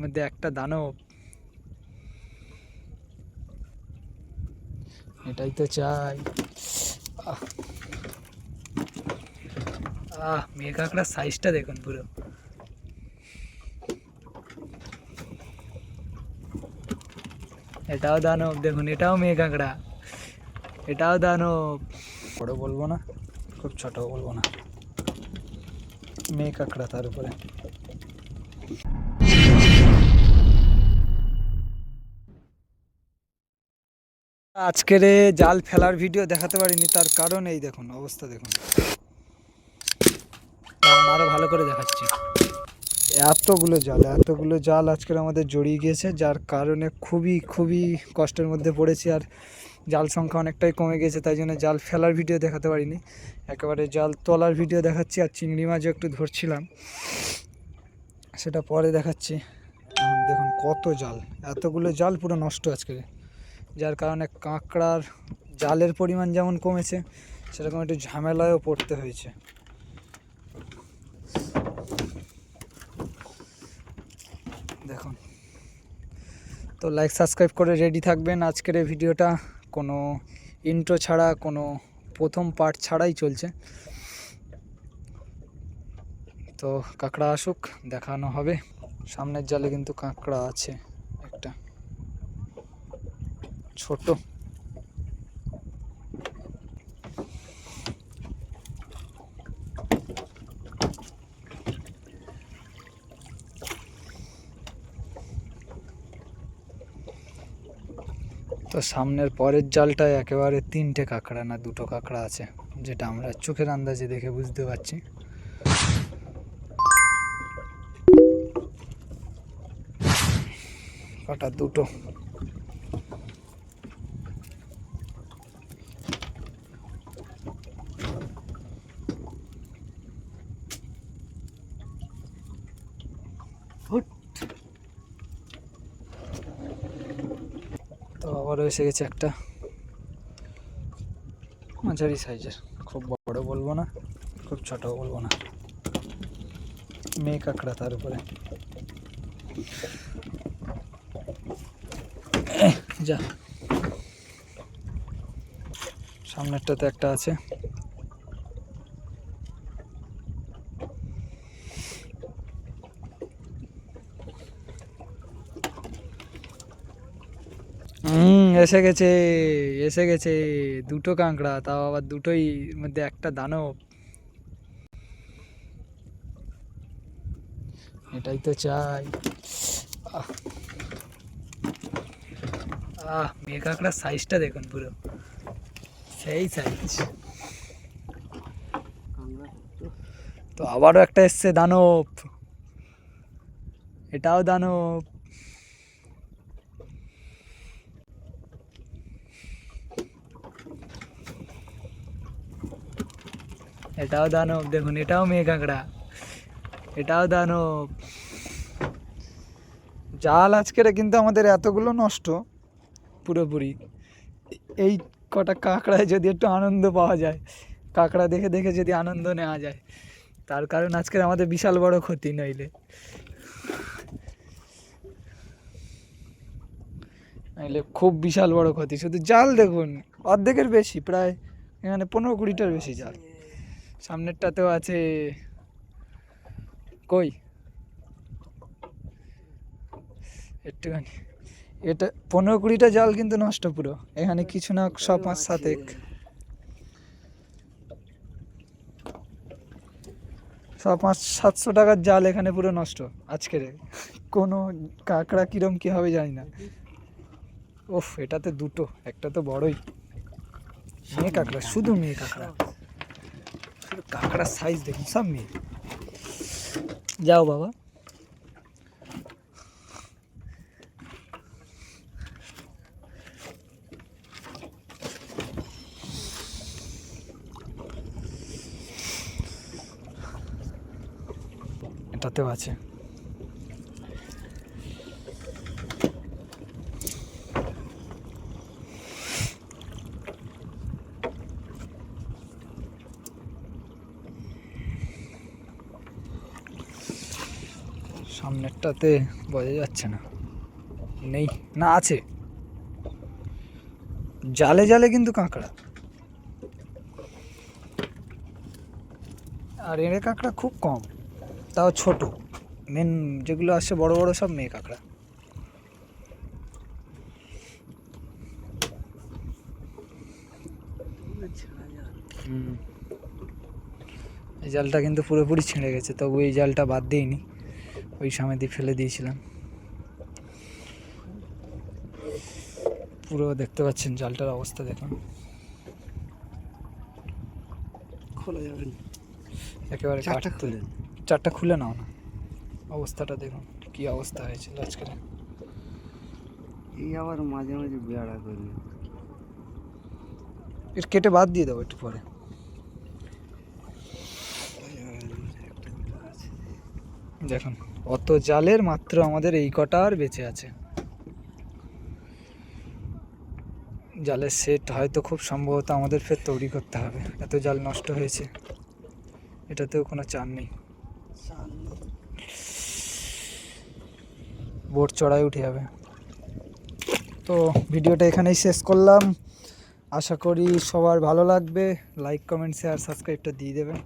মধ্যে একটা দানব। এটাই তো চাই। আহ। মেয়ে কাঁকড়ার সাইজটা দেখুন পুরো। এটাও দানব, দেখুন, এটাও মেয়ে কাঁকড়া এটাও দানব। বড় বলব না, খুব ছোট বলব না। মেয়ে কাঁকড়া তার উপরে। আজকের জাল ফেলার ভিডিও দেখাতে পারিনি তার কারণ এই দেখুন অবস্থা দেখুন। দাঁড়ান, আরও ভালো করে দেখাচ্ছি। এতগুলো জাল এতগুলো জাল আজকের আমাদের জড়িয়ে গিয়েছে যার কারণে খুবই খুবই কষ্টের মধ্যে পড়েছি আর জাল সংখ্যা অনেকটাই কমে গেছে তাই জন্য জাল ফেলার ভিডিও দেখাতে পারিনি। একেবারে জাল তোলার ভিডিও দেখাচ্ছি আর চিংড়ি মাছও একটু ধরছিলাম। সেটা পরে দেখাচ্ছি। দেখুন কত জাল এতগুলো জাল পুরো নষ্ট আজকে। যার কারণে কাঁকড়ার জালের পরিমাণ যেমন কমেছে, সেরকম একটু ঝামেলায়ও পড়তে হয়েছে। দেখুন। তো লাইক সাবস্ক্রাইব করে রেডি থাকবেন আজকের এই ভিডিওটা। কোনো ইন্ট্রো ছাড়া, কোনো প্রথম পার্ট ছাড়াই চলছে। তো কাঁকড়া আসুক, দেখানো হবে। সামনের জালে কিন্তু কাঁকড়া আছে। ছোট। তো সামনের পরের জালটায় একেবারে তিনটে কাঁকড়া না দুটো কাঁকড়া আছে, যেটা আমরা চোখের আন্দাজে দেখে বুঝতে পারছি। কটা দুটো। আবারও এসে গেছে একটা। মাঝারি সাইজের। খুব বড় বলব না, খুব ছোট বলব না। মেয়ে কাঁকড়া তার উপরে। যা। সামনেরটাতে একটা আছে। এসে গেছে এসে গেছে, দুটো কাঁকড়া, তাও আবার দুটোই মধ্যে একটা দানব। এটাই তো চাই। আহ মেয়ে কাঁকড়ার সাইজটা দেখুন পুরো। সেই সাইজ তো আবারও একটা এসছে দানব। এটাও দানব। এটাও দানব, দেখুন, এটাও মেয়ে কাঁকড়া। এটাও দানব। জাল আজকের কিন্তু আমাদের এতগুলো নষ্ট, পুরোপুরি। এই কটা কাঁকড়ায় যদি একটু আনন্দ পাওয়া যায়, কাঁকড়া দেখে দেখে যদি আনন্দ নেওয়া যায়, তার কারণ আজকের আমাদের বিশাল বড় ক্ষতি নইলে। নইলে খুব বিশাল বড় ক্ষতি। শুধু জাল দেখুন, অর্ধেকের বেশি, প্রায় এখানে পনেরো কুড়িটার বেশি জাল। সামনেরটাতেও আছে। কই? একটুখানি। এটা পনেরো কুড়িটা জাল কিন্তু নষ্ট পুরো। এখানে কিছু না ছ পাঁচ সাতেক। ছ পাঁচ, সাতশো টাকার জাল এখানে পুরো নষ্ট আজকের। কোনো কাঁকড়া কিরম কী হবে জানি না। ওফ এটাতে দুটো, একটা তো বড়ই। মেয়ে কাঁকড়া, শুধু মেয়ে কাঁকড়া। কাঁকড়ার সাইজ দেখুন সব মিল যাও বাবা। এটাতেও আছে। সামনেরটাতে বোঝা যাচ্ছে না। নেই, না আছে। জালে জালে কিন্তু কাঁকড়া। আর এঁড়ে কাঁকড়া খুব কম, তাও ছোট। মেন যেগুলো আসছে বড় বড় সব মেয়ে কাঁকড়া। এই জালটা কিন্তু পুরোপুরি ছিঁড়ে গেছে, তবু এই জালটা বাদ দিইনি। ওই দিয়ে ফেলে দিয়েছিলাম। পুরো দেখতে পাচ্ছেন জালটার অবস্থা দেখুন। খোলা যাবে একেবারে চারটা খুলে চারটা খুলে নাও না। অবস্থাটা দেখুন কি অবস্থা হয়েছিল আজকে। এই আবার মাঝে মাঝে বেড়া করি। এর কেটে বাদ দিয়ে দেবো একটু পরে। দেখুন। অত জালের মাত্র আমাদের এই কটা আর বেঁচে আছে। জালের সেট হয়তো খুব সম্ভবত আমাদের ফের তৈরি করতে হবে। এত জাল নষ্ট হয়েছে। এটাতেও কোনো চান নেই। বোট চড়াই উঠে যাবে। তো ভিডিওটা এখানেই শেষ করলাম। আশা করি সবার ভালো লাগবে। লাইক কমেন্ট শেয়ার সাবস্ক্রাইবটা দিয়ে দেবেন